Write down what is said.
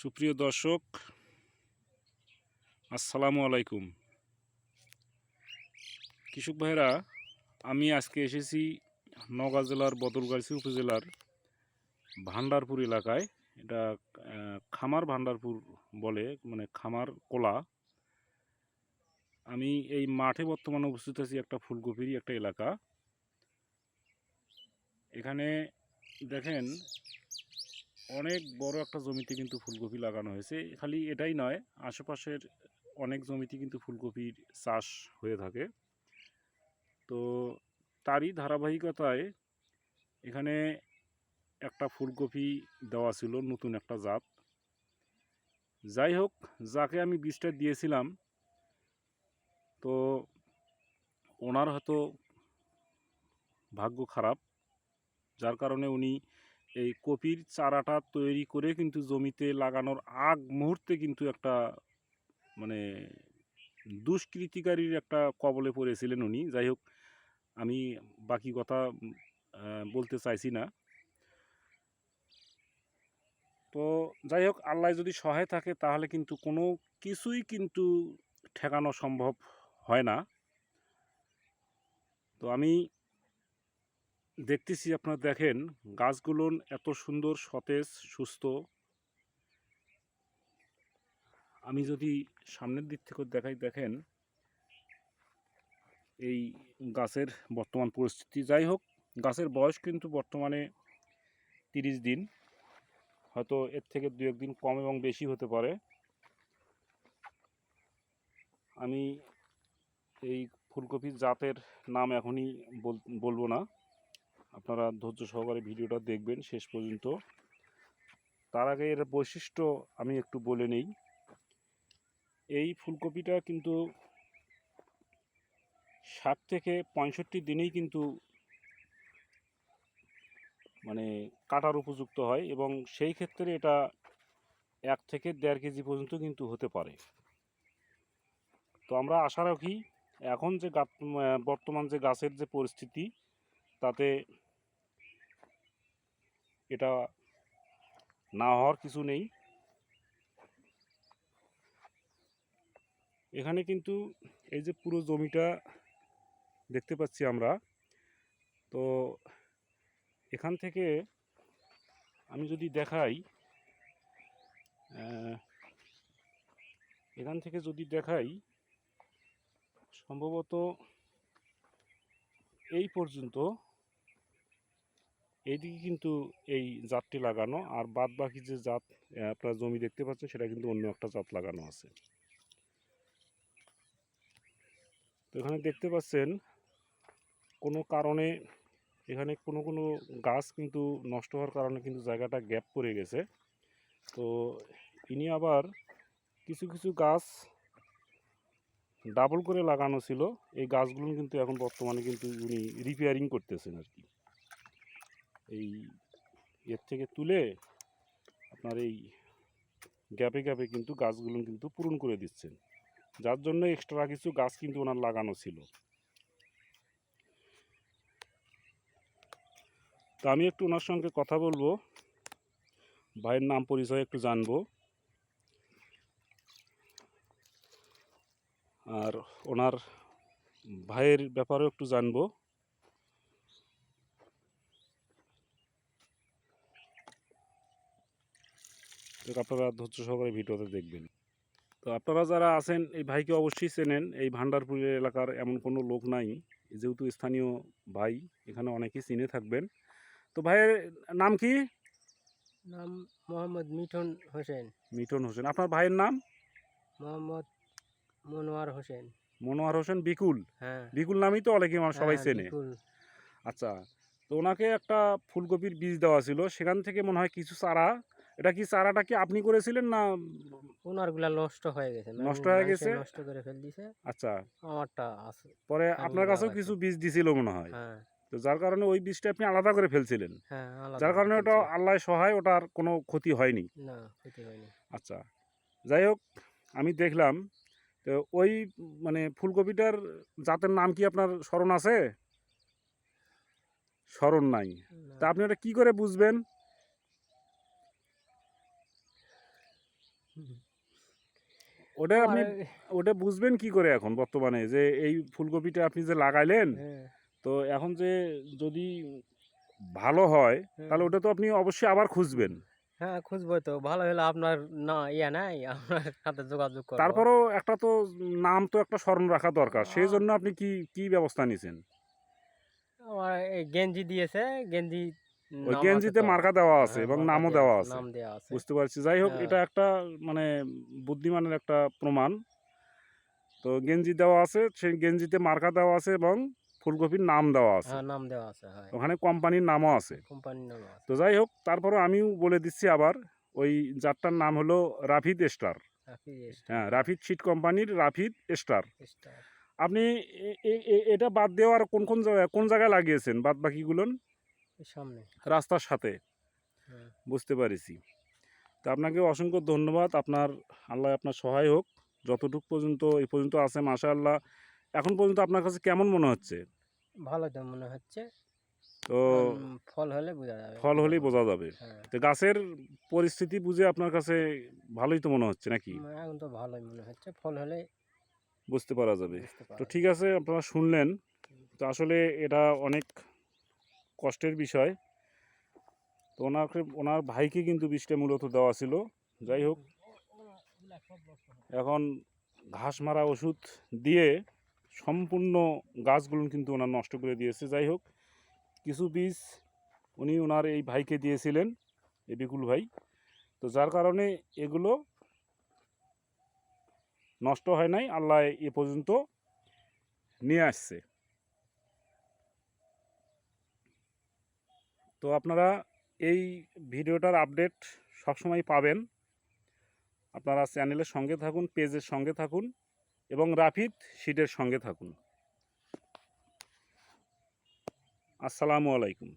সুপ্রিয় দর্শক, আসসালামু আলাইকুম। কৃষক ভাইরা আমি আজকে এসেছি নওগাঁ জেলার, বদলগাছি উপজেলার ভান্ডারপুর এলাকায়। এটা খামার ভান্ডারপুর বলে মানে খামার কোলা। আমি এই মাঠে বর্তমানে উপস্থিত আছি একটা ফুলকপির একটা এলাকা। এখানে দেখেন অনেক বড় একটা জমিতে কিন্তু ফুলকপি লাগানো হয়েছে। খালি এটাই নয়, আশেপাশের অনেক জমিতে কিন্তু ফুলকপির চাষ হয়ে থাকে। তো তারই ধারাবাহিকতায় এখানে একটা ফুলকপি দেওয়া ছিল, নতুন একটা জাত। যাই হোক, যাকে আমি বীজটা দিয়েছিলাম, তো ওনার হয়তো ভাগ্য খারাপ। যার কারণে উনি এই কপির চারাটা তৈরি করে কিন্তু জমিতে লাগানোর আগ মুহূর্তে কিন্তু একটা মানে দুষ্কৃতিকারীর একটা কবলে পড়েছিলেন উনি। যাই হোক, আমি বাকি কথা বলতে চাইছি না। তো যাই হোক, আল্লাহ যদি সহায় থাকে তাহলে কিন্তু কোনো কিছুই কিন্তু ঠেকানো সম্ভব হয় না। তো আমি দেখতেছি আপনারা দেখেন, গাছগুলো এত সুন্দর, সতেজ, সুস্থ। আমি যদি সামনের দিক থেকে দেখাই, দেখেন, এই গাছের বর্তমান পরিস্থিতি। যাই হোক, গাছের বয়স কিন্তু বর্তমানে তিরিশ দিন। হয়তো এর থেকে দু একদিন কম এবং বেশি হতে পারে। আমি এই ফুলকপির জাতের নাম এখনই বল- বলব না। আপনারা ধৈর্য সহকারে ভিডিওটা দেখবেন শেষ পর্যন্ত। তার আগে এর বৈশিষ্ট্য আমি একটু বলে নেই। এই ফুলকপিটা কিন্তু ষাট থেকে পঁয়ষট্টি দিনেই কিন্তু মানে কাটার উপযুক্ত হয় এবং সেই ক্ষেত্রে এটা এক থেকে দেড় কেজি পর্যন্ত কিন্তু হতে পারে। তো আমরা আশা রাখি এখন যে বর্তমান যে গাছের যে পরিস্থিতি তাতে এটা না হওয়ার কিছু নেই। এখানে কিন্তু এই যে পুরো জমিটা দেখতে পাচ্ছি আমরা, তো এখান থেকে আমি যদি দেখাই এখান থেকে যদি দেখাই, সম্ভবত এই পর্যন্ত এইদিকে কিন্তু এই জাতটি লাগানো আর বাদ বাকি যে জাত আপনার জমি দেখতে পাচ্ছেন, সেটা কিন্তু অন্য একটা জাত লাগানো আছে। তো এখানে দেখতে পাচ্ছেন, কোনো কারণে এখানে কোনো কোনো গাছ কিন্তু নষ্ট হওয়ার কারণে কিন্তু জায়গাটা গ্যাপ পড়ে গেছে। তো ইনি আবার কিছু কিছু গাছ ডাবল করে লাগানো ছিল। এই গাছগুলো কিন্তু এখন বর্তমানে কিন্তু উনি রিপেয়ারিং করতেছেন আর কি। এই এর থেকে তুলে আপনার এই গ্যাপে গ্যাপে কিন্তু গাছগুলো কিন্তু পূরণ করে দিচ্ছেন। যার জন্য এক্সট্রা কিছু গাছ কিন্তু ওনার লাগানো ছিল। তো আমি একটু ওনার সঙ্গে কথা বলব। ভাইয়ের নাম পরিচয় একটু জানব। আর ওনার ভাইয়ের ব্যাপারেও একটু জানব। তো আপনারা ধৈর্য সহকারে ভিডিওতে দেখবেন। তো আপনারা যারা আছেন এই ভাইকে অবশ্যই চেনেন। এই ভান্ডারপুরের এলাকার এমন কোনো লোক নাই যেহেতু স্থানীয় ভাই এখানে অনেকেই চিনে থাকবেন। তো ভাইয়ের নাম কি? নাম মোহাম্মদ মিঠন হোসেন। মিঠুন হোসেন। আপনার ভাইয়ের নাম? মোহাম্মদ মনোয়ার হোসেন। মনোয়ার হোসেন বিকুল? হ্যাঁ। বিকুল নামই তো অনেকে মানুষ সবাই হ্যাঁ, চেনে। আচ্ছা তো ওনাকে একটা ফুলকপির বীজ দেওয়া ছিল। সেখান থেকে মনে হয় কিছু চারা এটা কি চারাটা কি আপনি করেছিলেন না ওনারগুলা নষ্ট হয়ে গেছে? মানে নষ্ট হয়ে গেছে? নষ্ট করে ফেল দিছে। আচ্ছা। আমারটা আছে। পরে আপনার কাছেও কিছু বীজ দিছিল মনে হয়। হ্যাঁ। তো যার কারণে ওই বীজটা আপনি আলাদা করে ফেলছিলেন। হ্যাঁ আলাদা যার কারণে ওটা। আল্লাহ সহায় ওটার কোনো ক্ষতি হয়নি। না ক্ষতি হয়নি। আচ্ছা। যাই হোক আমি দেখলাম তো ওই মানে ফুলকপিটার জাতের নাম কি আপনার স্মরণ আছে? স্মরণ নাই। তা আপনি ওটা কি করে বুঝবেন? ওটা আপনি ওটা বুঝবেন কি করে এখন বর্তমানে? যে এই ফুলকপিটা আপনি যে লাগাইলেন হ্যাঁ, তো এখন যে যদি ভালো হয় তাহলে ওটা তো আপনি অবশ্যই আবার খুঁজবেন। হ্যাঁ খুঁজবো তো। ভালো হলে আপনার না ইয়া নাই আপনার সাথে যোগাযোগ করব। তারপরেও একটা তো নাম তো একটা স্মরণ রাখা দরকার। সেই জন্য আপনি কি কি ব্যবস্থা নিছেন? আমার এই গেঞ্জি দিয়েছে গেঞ্জি ওই গেঞ্জিতে মার্কা দেওয়া আছে হ্যাঁ, এবং নামও দেওয়া আছে, বুঝতে পারছি। যাই হোক হ্যাঁ। এটা একটা মানে বুদ্ধিমানের একটা প্রমাণ। তো গেঞ্জি দেওয়া আছে সেই গেঞ্জিতে মার্কা দেওয়া আছে এবং ফুলকপির নাম দেওয়া আছে। হ্যাঁ নাম দেওয়া আছে ওখানে কোম্পানির নামও আছে। কোম্পানির নাম তো যাই হোক তারপরে আমিও বলে দিচ্ছি আবার ওই জাতটার নাম হলো রাফিদ স্টার হ্যাঁ রাফিদ শিট কোম্পানির রাফিদ স্টার আপনি এটা বাদ দেওয়ার কোন কোন জায়গায় কোন জায়গায় লাগিয়েছেন? বাদ বাকিগুলো সামনে। রাস্তার সাথে। হ্যাঁ। বুঝতে পারিছি। তো আপনাকে অসংখ্য ধন্যবাদ। আপনার আল্লাহ আপনার সহায় হোক। যতটুকু পর্যন্ত এই পর্যন্ত আছে মাশা আল্লাহ এখন পর্যন্ত আপনার কাছে কেমন মনে হচ্ছে? ভালো তো মনে হচ্ছে। তো ফল হলে বোঝা যাবে। ফল হলেই বোঝা যাবে। হ্যাঁ। তো গাছের পরিস্থিতি বুঝে আপনার কাছে ভালোই তো মনে হচ্ছে নাকি? এখন তো ভালোই মনে হচ্ছে। ফল হলে বুঝতে পারা যাবে। তো ঠিক আছে আপনারা শুনলেন। তো আসলে এটা অনেক কষ্টের বিষয়। তো ওনাকে, ওনার ভাইকে কিন্তু বীজটা মূলত দেওয়া ছিল। যাই হোক, এখন ঘাস মারা ওষুধ দিয়ে সম্পূর্ণ গাছগুলো কিন্তু ওনার নষ্ট করে দিয়েছে। যাই হোক, কিছু বীজ উনি ওনার এই ভাইকে দিয়েছিলেন এই বিকুল ভাই। তো যার কারণে এগুলো নষ্ট হয় নাই, আল্লাহ এ পর্যন্ত নিয়ে আসছে। তো আপনারা এই ভিডিওটার আপডেট সবসময় পাবেন। আপনারা চ্যানেলের সঙ্গে থাকুন, পেজের সঙ্গে থাকুন এবং রাফিদ শিটের সঙ্গে থাকুন। আসসালামু আলাইকুম।